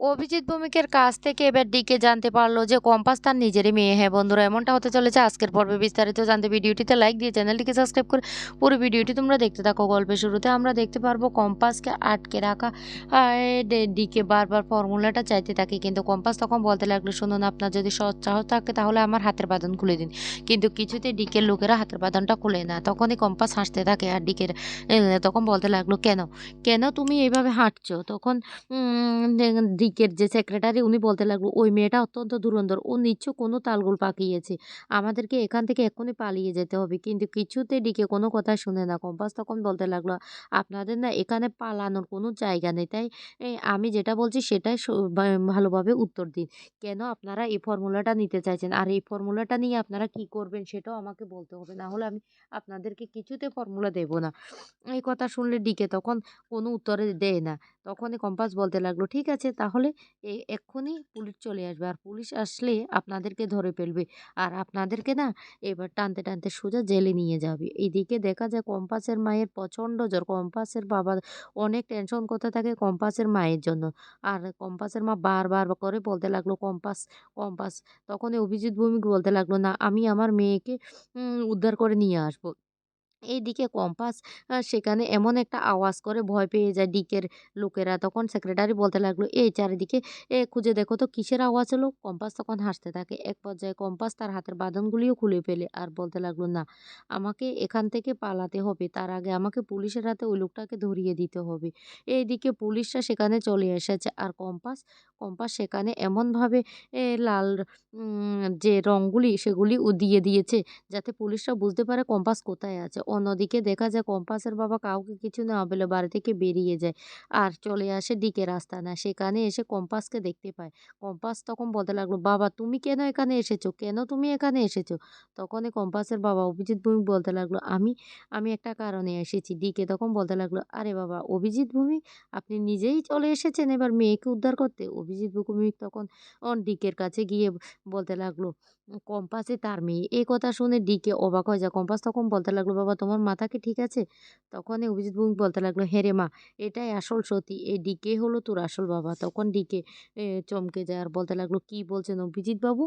অভিজিৎ ভৌমিকের কাছ থেকে এবার ডিকে জানতে পারল যে কম্পাস তার নিজেরই মেয়ে। হ্যাঁ বন্ধুরা, এমনটা হতে চলেছে। আজকের পর্বে বিস্তারিত জানতে ভিডিওটিতে লাইক দিয়ে চ্যানেলটিকে সাবস্ক্রাইব করে পুরো ভিডিওটি তোমরা দেখতে থাকো। গল্পের শুরুতে আমরা দেখতে পারব কম্পাসকে আটকে রাখা। ডিকে বারবার ফর্মুলাটা চাইতে থাকে, কিন্তু কম্পাস তখন বলতে লাগল, শুনুন, আপনার যদি সৎ সাহস থাকে তাহলে আমার হাতের বাঁধন খুলে দিন। কিন্তু কিছুতে ডিকের লোকেরা হাতের বাঁধনটা খুলে না, তখনই কম্পাস হাসতে থাকে। আর ডিকের তখন বলতে লাগল, কেন? কেন তুমি এইভাবে হাঁটছো? তখন দিকের যে সেক্রেটারি উনি বলতে লাগল, ওই মেয়েটা অত্যন্ত ধুরন্ধর ও নিচ্ছ কোনো তালগোল পাকিয়েছে। আমাদেরকে এখান থেকে এক্ষুনি পালিয়ে যেতে হবে। কিন্তু কিছুতে ডিকে কোনো কথা শুনে না। কম্পাস তখন বলতে লাগল, আপনাদের না এখানে পালানোর কোনো জায়গা নেই। তাই আমি যেটা বলছি সেটাই ভালোভাবে উত্তর দিন। কেন আপনারা এই ফর্মুলাটা নিতে চাইছেন? আর এই ফর্মুলাটা নিয়ে আপনারা কি করবেন সেটাও আমাকে বলতে হবে। না হলে আমি আপনাদেরকে কিছুতে ফর্মুলা দেব না। এই কথা শুনলে ডিকে তখন কোনো উত্তরে দেয় না। তখনই কম্পাস বলতে লাগল, ঠিক আছে, তাহলে এ, এক্ষুনি পুলিশ চলে আসবে। আর পুলিশ আসলে আপনাদেরকে ধরে ফেলবে। আর আপনাদেরকে না এবার টানতে টানতে সোজা জেলে নিয়ে যাবে। এইদিকে দেখা যায় কম্পাসের মায়ের প্রচণ্ড জ্বর কম্পাসের বাবা অনেক টেনশন করতে থাকে কম্পাসের মায়ের জন্য। আর কম্পাসের মা বারবার করে বলতে লাগল, কম্পাস কম্পাস। তখনই অভিজিৎ ভৌমিক বলতে লাগল, না, আমি আমার মেয়েকে উদ্ধার করে নিয়ে আসব। এইদিকে কম্পাস সেখানে এমন একটা আওয়াজ করে ভয় পেয়ে যায় ডিকের লোকেরা। তখন সেক্রেটারি বলতে লাগল, এই চারিদিকে, এ খুঁজে দেখো তো কিসের আওয়াজ হলো কম্পাস তখন হাসতে থাকে। এক পর্যায়ে কম্পাস তার হাতের বাঁধনগুলিও খুলে ফেলে আর বলতে লাগল, না, আমাকে এখান থেকে পালাতে হবে। তার আগে আমাকে পুলিশের হাতে ওই লোকটাকে ধরিয়ে দিতে হবে। এইদিকে পুলিশরা সেখানে চলে এসেছে আর কম্পাস কম্পাস সেখানে এমনভাবে লাল যে রঙগুলি সেগুলি দিয়ে দিয়েছে যাতে পুলিশরা বুঝতে পারে কম্পাস কোথায় আছে। অন্যদিকে দেখা যায় কম্পাসের বাবা কাউকে কিছু না বলে বাড়ি থেকে বেরিয়ে যায় আর চলে আসে ডিকে রাস্তা না, সেখানে এসে কম্পাসকে দেখতে পায়। কম্পাস তখন বলতে লাগল, বাবা, তুমি কেন এখানে এসেছ? কেন তুমি এখানে এসেছ? তখনই কম্পাসের বাবা অভিজিৎ ভূমি বলতে লাগল, আমি আমি একটা কারণে এসেছি। ডিকে তখন বলতে লাগল, আরে বাবা, অভিজিৎ ভূমি, আপনি নিজেই চলে এসেছেন এবার মেয়েকে উদ্ধার করতে? অভিজিৎ ভৌমিক তখন অন ডিকের কাছে গিয়ে বলতে লাগল কম্পাসে তার মেয়ে। এই কথা শুনে ডিকে অবাক হয়ে যায়। কম্পাস তখন বলতে লাগল, বাবা তোমার মাথা কি ঠিক আছে? তখনই অভিজিৎ ভৌমিক বলতে লাগল হ্যাঁ রে মা, এটাই আসল সতী এই ডিকে হলো তোর আসল বাবা? তখন ডিকে চমকে যায় আর বলতে লাগল, কি বলছেন অভিজিৎ বাবু?